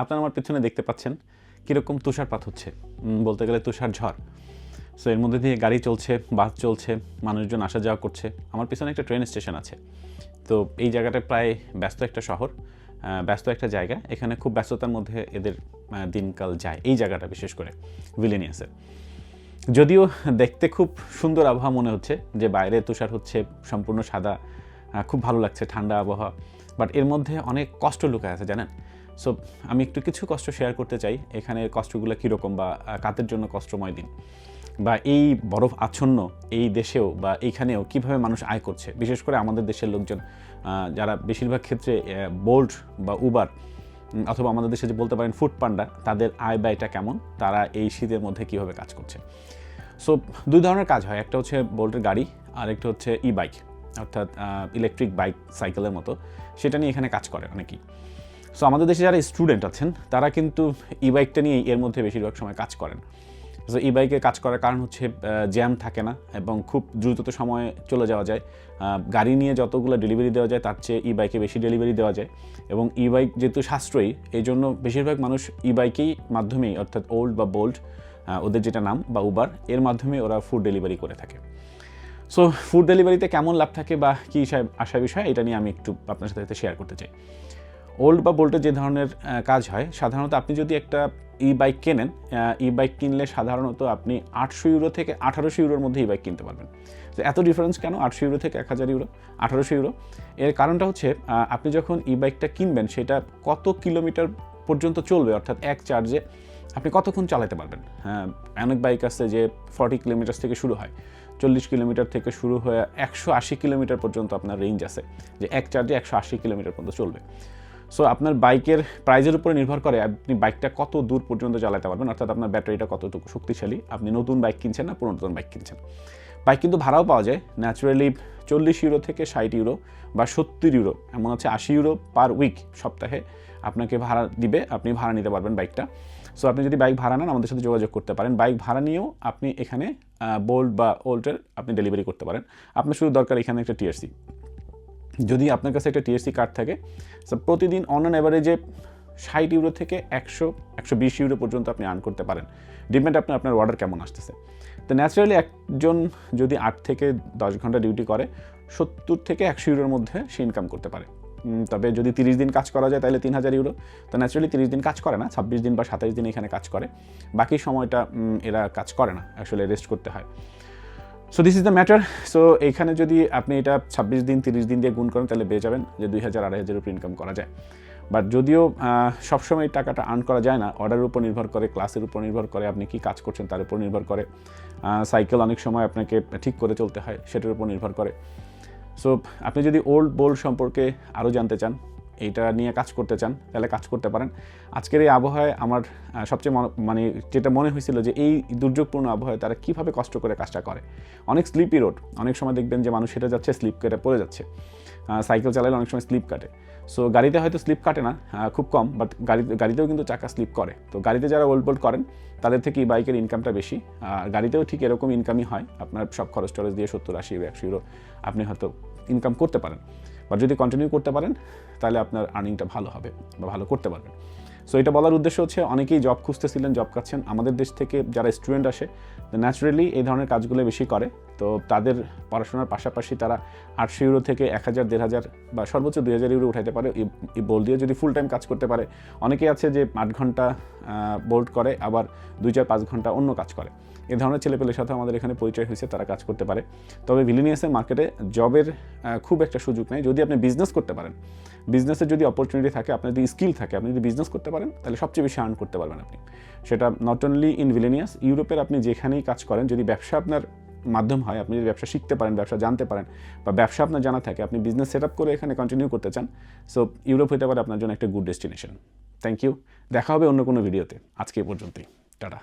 আপনারা আমার পেছনে দেখতে পাচ্ছেন কীরকম তুষারপাত হচ্ছে। বলতে গেলে তুষার ঝড়। সো এর মধ্যে দিয়ে গাড়ি চলছে, বাস চলছে, মানুষজন আসা যাওয়া করছে। আমার পিছনে একটা ট্রেন স্টেশন আছে। তো এই জায়গাটা প্রায় ব্যস্ত একটা শহর ব্যস্ত একটা জায়গা। এখানে খুব ব্যস্ততার মধ্যে এদের দিনকাল যায়। এই জায়গাটা বিশেষ করে, ভিলেনিয়াসের। যদিও দেখতে খুব সুন্দর আবহাওয়া মনে হচ্ছে, যে বাইরে তুষার হচ্ছে, সম্পূর্ণ সাদা খুব ভালো লাগছে ঠান্ডা আবহাওয়া। বাট এর মধ্যে অনেক কষ্ট লুকায় আছে, জানেন? সো আমি একটু কিছু কষ্ট শেয়ার করতে চাই। এখানে কষ্টগুলো কীরকম বা কাতের জন্য কষ্টময় দিন? বা, এই বরফ আচ্ছন্ন এই দেশেও বা, এইখানেও কীভাবে মানুষ আয় করছে? বিশেষ করে আমাদের দেশের লোকজন যারা বেশিরভাগ ক্ষেত্রে বোল্ট বা উবার অথবা আমাদের দেশে যে বলতে পারেন ফুড পান্ডা তাদের আয় ব্যয়টা কেমন? তারা এই শীতের মধ্যে কীভাবে কাজ করছে? সো দুই ধরনের কাজ হয়। একটা হচ্ছে বোল্টের গাড়ি, আর একটা হচ্ছে ই বাইক অর্থাৎ ইলেকট্রিক বাইক সাইকেলের মতো। সেটা নিয়ে এখানে কাজ করে অনেকেই। সো আমাদের দেশে যারা স্টুডেন্ট আছেন, তারা কিন্তু ই বাইকটা নিয়েই এর মধ্যে বেশিরভাগ সময় কাজ করেন। সো ই বাইকে কাজ করার কারণ হচ্ছে জ্যাম থাকে না এবং খুব দ্রুত সময়ে চলে যাওয়া যায়। গাড়ি নিয়ে যতগুলো ডেলিভারি দেওয়া যায়, তার চেয়ে ই বাইকে বেশি ডেলিভারি দেওয়া যায়। এবং ই বাইক যেহেতু সাশ্রয়ী, এই জন্য বেশিরভাগ মানুষ ই বাইকেই মাধ্যমেই, অর্থাৎ ওল্ড বা বোল্ড ওদের যেটা নাম বা উবার এর মাধ্যমে ওরা ফুড ডেলিভারি করে থাকে। সো ফুড ডেলিভারিতে কেমন লাভ থাকে বা কী আসা বিষয়, এটা নিয়ে আমি একটু আপনার সাথে শেয়ার করতে চাই। ওল্ড বা বোল্টের যে ধরনের কাজ হয়, সাধারণত আপনি যদি একটা ই বাইক কেনেন ই বাইক কিনলে সাধারণত আপনি আটশো ইউরো থেকে আঠারোশো ইউরোর মধ্যে ই বাইক কিনতে পারবেন। তো এত ডিফারেন্স কেন? আটশো ইউরো থেকে এক হাজার ইউরো, আঠারোশো ইউরো। এর কারণটা হচ্ছে আপনি যখন ই বাইকটা কিনবেন, সেটা কত কিলোমিটার পর্যন্ত চলবে, অর্থাৎ এক চার্জে আপনি কতক্ষণ চালাতে পারবেন? হ্যাঁ অনেক বাইক আছে যে ফর্টি কিলোমিটার থেকে শুরু হয়, চল্লিশ কিলোমিটার থেকে শুরু হয়ে একশো আশি কিলোমিটার পর্যন্ত আপনার রেঞ্জ আছে, যে এক চার্জে একশো আশি কিলোমিটার পর্যন্ত চলবে। সো আপনার বাইকের প্রাইজের উপরে নির্ভর করে আপনি বাইকটা কত দূর পর্যন্ত চালাতে পারবেন, অর্থাৎ আপনার ব্যাটারিটা কতটুকু শক্তিশালী, আপনি নতুন বাইক কিনছেন না পুরনো বাইক কিনছেন। বাইক কিন্তু ভাড়াও পাওয়া যায় ন্যাচারালি চল্লিশ ইউরো থেকে ষাট ইউরো বা সত্তর ইউরো এমন হচ্ছে আশি ইউরো পার উইক সপ্তাহে আপনাকে ভাড়া দিবে, আপনি ভাড়া নিতে পারবেন বাইকটা। সো আপনি যদি বাইক ভাড়া নেন, আমাদের সাথে যোগাযোগ করতে পারেন। বাইক ভাড়া নিয়েও আপনি এখানে বোল্ড বা ওল্টের আপনি ডেলিভারি করতে পারেন। আপনার শুধু দরকার এখানে একটা টিআরসি যদি আপনার কাছে একটা টিএসসি কার্ড থাকে প্রতিদিন অন অ্যান অ্যাভারেজে ষাট ইউরো থেকে একশো একশো বিশ ইউরো পর্যন্ত আপনি আর্ন করতে পারেন। ডিপেন্ড আপনার আপনার অর্ডার কেমন আসতেছে। তো ন্যাচারালি একজন যদি আট থেকে দশ ঘণ্টা ডিউটি করে, সত্তর থেকে একশো ইউরোর মধ্যে সে ইনকাম করতে পারে। তবে যদি তিরিশ দিন কাজ করা যায়, তাহলে তিন হাজার ইউরো তো ন্যাচারালি তিরিশ দিন কাজ করে না, ছাব্বিশ দিন বা সাতাইশ দিন এখানে কাজ করে। বাকি সময়টা এরা কাজ করে না, আসলে রেস্ট করতে হয়। So this is the matter so এখানে যদি আপনি এটা ছাব্বিশ দিন, তিরিশ দিন দিয়ে গুণ করেন, তাহলে পেয়ে যাবেন যে দুই হাজার আড়াই হাজার উপর ইনকাম করা যায়। বাট যদিও সবসময় টাকাটা আর্ন করা যায় না অর্ডারের উপর নির্ভর করে ক্লাসের উপর নির্ভর করে আপনি কি কাজ করছেন, তার উপর নির্ভর করে। সাইকেল অনেক সময় আপনাকে ঠিক করে চলতে হয়, সেটার উপর নির্ভর করে। সো আপনি যদি ওল্ড বোল্ড সম্পর্কে আরও জানতে চান এইটা নিয়ে কাজ করতে চান, তাহলে কাজ করতে পারেন। আজকের এই আবহাওয়ায় আমার সবচেয়ে মনে- যেটা মনে হয়েছিল যে এই দুর্যোগপূর্ণ আবহাওয়ায় তারা কীভাবে কষ্ট করে কাজটা করে। অনেক স্লিপি রোড অনেক সময় দেখবেন যে মানুষ হেঁটে যাচ্ছে স্লিপ কেটে পড়ে যাচ্ছে। সাইকেল চালালে অনেক সময় স্লিপ কাটে। সো গাড়িতে হয়তো স্লিপ কাটে না খুব কম বাট গাড়ি গাড়িতেও কিন্তু চাকা স্লিপ করে। তো গাড়িতে যারা ওল্ড বোল্ড করেন, তাদের থেকে এই বাইকের ইনকামটা বেশি। আর গাড়িতেও ঠিক এরকম ইনকামই হয়, আপনার সব খরচ টরচ দিয়ে সত্তর আশি, একশো ইউরো আপনি হয়তো ইনকাম করতে পারেন। বা যদি কন্টিনিউ করতে পারেন, তাহলে আপনার আর্নিংটা ভালো হবে বা ভালো করতে পারবেন। সো এটা বলার উদ্দেশ্য হচ্ছে অনেকেই জব খুঁজতেছিলেন জব কাচ্ছেন আমাদের দেশ থেকে যারা স্টুডেন্ট আসে ন্যাচারালি এই ধরনের কাজগুলো বেশি করে। তো তাদের পড়াশোনার পাশাপাশি তারা আটশো ইউরো থেকে এক হাজার, দেড় হাজার বা সর্বোচ্চ দুই হাজার ইউরো উঠাইতে পারে। এই- বোল্ড দিয়ে যদি ফুল টাইম কাজ করতে পারে, অনেকেই আছে যে আট ঘণ্টা বোল্ড করে, আবার দুই চার পাঁচ ঘণ্টা অন্য কাজ করে। এ ধরনের ছেলেপেলের সাথে আমাদের এখানে পরিচয় হয়েছে, তারা কাজ করতে পারে। তবে ভিলিনিয়াসের মার্কেটে জবের খুব একটা সুযোগ নেই। যদি আপনি বিজনেস করতে পারেন বিজনেসের যদি অপরচুনিটি থাকে, আপনার যদি স্কিল থাকে, আপনি যদি বিজনেস করতে পারেন, তাহলে সবচেয়ে বেশি আর্ন করতে পারবেন আপনি। সেটা নট অনলি ইন ভিলেনিয়াস ইউরোপের আপনি যেখানেই কাজ করেন, যদি ব্যবসা আপনার মাধ্যম হয়, আপনি যদি ব্যবসা শিখতে পারেন, ব্যবসা জানতে পারেন, বা ব্যবসা আপনার জানা থাকে, আপনি বিজনেস সেট করে এখানে কন্টিনিউ করতে চান সো ইউরোপ হতে পারে আপনার জন্য একটা গুড ডেস্টিনেশন থ্যাংক ইউ দেখা হবে অন্য কোনো ভিডিওতে আজকে এ পর্যন্তই। টাটা।